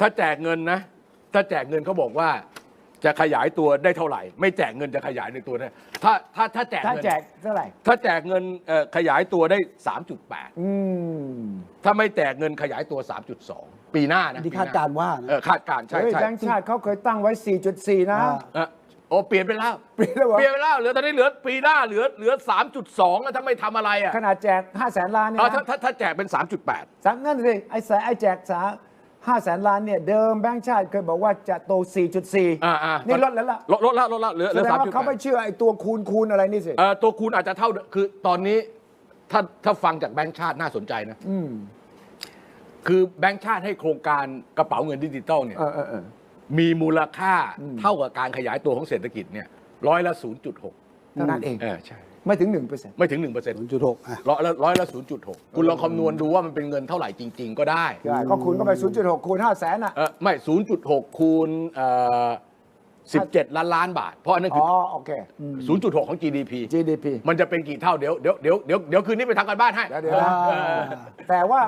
ถ้าแจกเงินนะ ถ้าแจกเงินเขาบอกว่าจะขยายตัวได้เท่าไหร่ ไม่แจกเงินจะขยายในตัวได้ถ้าถ้าถ้าแจกถ้าเงินแจกเท่าไหร่ ถ้าแจกเงินเอ่อขยายตัวได้ 3.8 อืมถ้าไม่แจกเงินขยายตัว 3.2 ปีหน้านะที่ปีหคาดการณ์ว่าเอนะอคาดการณ์ใช่เฮ้ยใช่แบงค์ชาติเขาเคยตั้งไว้ 4.4 นะ อ่า เออโอ้เปลี่ยนไปแล้วเปลี่ยนแล้วเหรอ เปลี่ยนไปแล้วเหลือตอนนี้เหลือปีหน้าเหลือเหลือ 3.2แล้วถ้าไม่ทำอะไรอะขนาดแจก 5 แสนล้านเนี่ยเออถ้านะถ้าถ้าแจกเป็น 3.8 สามนั่นสิไอ้แสนไอ้แจกสา ห้าแสนล้านเนี่ยเดิมแบงค์ชาติเคยบอกว่าจะโต4.4อ่าอ่านี่ลดแล้วล่ะลดลดละลดละเหลือเหแสลือดงสามว่าจุดเขาไม่เชื่อไอ้ตัวคูณคูณอะไรนี่สิเอ่อตัวคูณอาจจะเท่าคือตอนนี้ถ้าถ้าฟังจากแบงก์ชาติน่าสนใจนะอืมคือแบงก์ชาติให้โครงการกระเป๋าเงินดิจิตอลเนี่ย เออเออเออ มีมูลค่าอืม เท่ากับการขยายตัวของเศรษฐกิจเนี่ยร้อยละ 0.6เท่านั้นเอง เออใช่ ไม่ถึง 1%ไม่ถึง 1% 0.6อะร้อยละร้อยละ0.6 คุณลองคำนวณดูว่ามันเป็นเงินเท่าไหร่จริง ๆ ก็ได้ใช่ก็คูณเข้าไป 0.6 คูณ5แสนอะ เออไม่ 0.6 คูณเอ่อ17 ล้านล้านบาท เพราะอันนั้นอ๋คืออ โอเค 0.6 ของ GDP GDP มันจะเป็นกี่เท่าเดี๋ยวเดี๋ยวเดี๋ยวเดี๋ยวเดี๋ยวคืนนี้ไปทำกันบ้านให้เดี๋ยวเดี๋ยวนะอ่าแต่ว่า